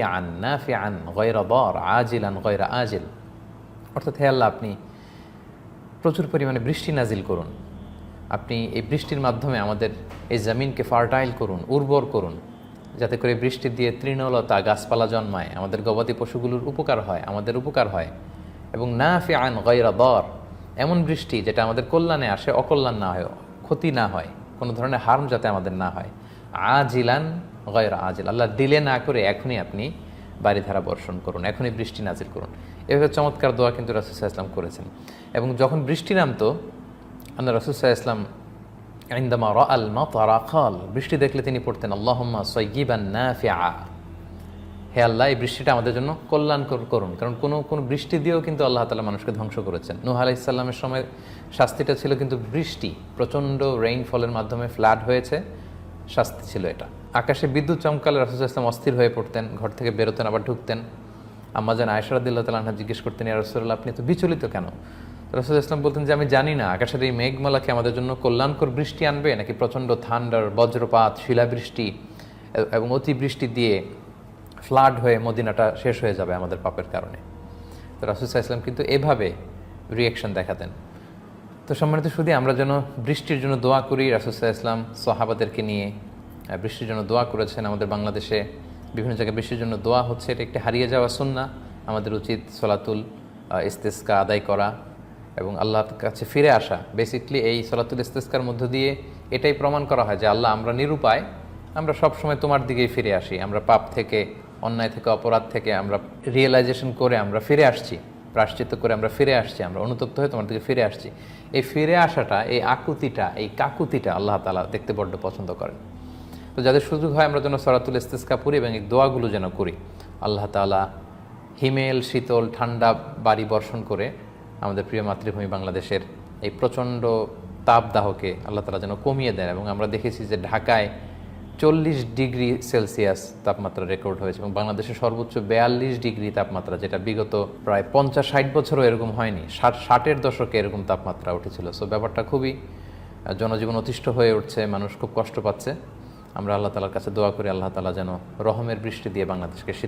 আন নাফি আন গয়রা দর আজিল আন গয়রা আজিল। অর্থাৎ হে আল্লাহ, আপনি প্রচুর পরিমাণে বৃষ্টি নাজিল করুন। আপনি এই বৃষ্টির মাধ্যমে আমাদের এই জমিনকে ফার্টাইল করুন, উর্বর করুন, যাতে করে বৃষ্টি দিয়ে তৃণলতা গাছপালা জন্মায়, আমাদের গবাদি পশুগুলোর উপকার হয়, আমাদের উপকার হয়। এবং না ফি আন গয়রা দর এমন বৃষ্টি যেটা আমাদের কল্যাণে আসে, অকল্যাণ না হয়, ক্ষতি না হয়, কোনো ধরনের হার্ম যাতে আমাদের না হয়। আজিলান গয়রা আজিল। আল্লাহ দিলে না করে এখনই আপনি বাড়িধারা বর্ষণ করুন, এখনই বৃষ্টি নাজিল করুন। এভাবে চমৎকার দোয়া কিন্তু রাসুসাহ ইসলাম করেছেন। এবং যখন বৃষ্টি নামতো, আল্লাহ রসুসাহ ইসলাম ইন্দামা র আল মাতারাকাল বৃষ্টি দেখলে তিনি পড়তেন, আল্লাহম্মা সৈগিবান নাফিআ। হে আল্লাহ, এই বৃষ্টিটা আমাদের জন্য কল্যাণকর করুন। কারণ কোনো কোনো বৃষ্টি দিয়েও কিন্তু আল্লাহ তালা মানুষকে ধ্বংস করেছেন। নুহ আলাইসাল্লামের সময় শাস্তিটা ছিল কিন্তু বৃষ্টি, প্রচণ্ড রেইনফলের মাধ্যমে ফ্লাড হয়েছে, শাস্তি ছিল এটা। আকাশে বিদ্যুৎ চমকালে রাসুল ইসলাম অস্থির হয়ে পড়তেন, ঘর থেকে বেরোতেন আবার ঢুকতেন। আম্মা যেন আয়সরাদিল্লাহ তালা জিজ্ঞেস করতেন, ইয়া রসুল্লাহ আপনি তো বিচলিত কেন? রসুল ইসলাম বলতেন যে, আমি জানি না, আকাশের এই মেঘমালাকে আমাদের জন্য কল্যাণকর বৃষ্টি আনবে নাকি প্রচণ্ড ঠান্ডার বজ্রপাত, শিলাবৃষ্টি, এবং অতিবৃষ্টি দিয়ে ফ্লাড হয়ে মদিনাটা শেষ হয়ে যাবে আমাদের পাপের কারণে? তো রাসুসাহ ইসলাম কিন্তু এভাবে রিয়েকশন দেখাতেন। তো সম্মানিত শুধু আমরা যেন বৃষ্টির জন্য দোয়া করি রাসুসাহ ইসলাম সাহাবাদেরকে নিয়ে বৃষ্টির জন্য দোয়া করেছেন আমাদের বাংলাদেশে। বিভিন্ন জায়গায় বৃষ্টির জন্য দোয়া হচ্ছে, এটা একটি হারিয়ে যাওয়া সুন্না আমাদের উচিত সলাতুল ইস্তেস্কা আদায় করা এবং আল্লাহর কাছে ফিরে আসা। বেসিকলি এই সলাতুল ইস্তেস্কার মধ্য দিয়ে এটাই প্রমাণ করা হয় যে আল্লাহ আমরা নিরুপায়, আমরা সব সময় তোমার দিকেই ফিরে আসি। আমরা পাপ থেকে, অন্যায় থেকে, অপরাধ থেকে আমরা রিয়েলাইজেশন করে আমরা ফিরে আসছি। প্রাশ্চিত্য করে আমরা ফিরে আসছি, আমরা অনুতপ্ত হয়ে তোমার দিকে ফিরে আসছি। এই ফিরে আসাটা, এই আকুতিটা, এই কাকুতিটা আল্লাহ তালা দেখতে বড্ড পছন্দ করেন। তো যাদের সুযোগ হয় আমরা যেন সরাতুল ইস্তেস্কা পড়ি এবং এই দোয়াগুলো যেন করি। আল্লাহ তালা হিমেল, শীতল, ঠান্ডা বাড়ি বর্ষণ করে আমাদের প্রিয় মাতৃভূমি বাংলাদেশের এই প্রচণ্ড তাপদাহকে আল্লাহ তালা যেন কমিয়ে দেন এবং আমরা দেখেছি যে ঢাকায় চল্লিশ ডিগ্রি সেলসিয়াস তাপমাত্রা রেকর্ড হয়েছে এবং বাংলাদেশের সর্বোচ্চ বেয়াল্লিশ ডিগ্রি তাপমাত্রা, যেটা বিগত প্রায় পঞ্চাশ ষাট বছরও এরকম হয়নি, ষাট ষাটের দশকে এরকম তাপমাত্রা উঠেছিল। সো ব্যাপারটা খুবই জনজীবন অতিষ্ঠ হয়ে উঠছে, মানুষ খুব কষ্ট পাচ্ছে। আমরা আল্লাহ তালার কাছে দোয়া করি আল্লাহ তালা যেন রহমের বৃষ্টি দিয়ে বাংলাদেশকে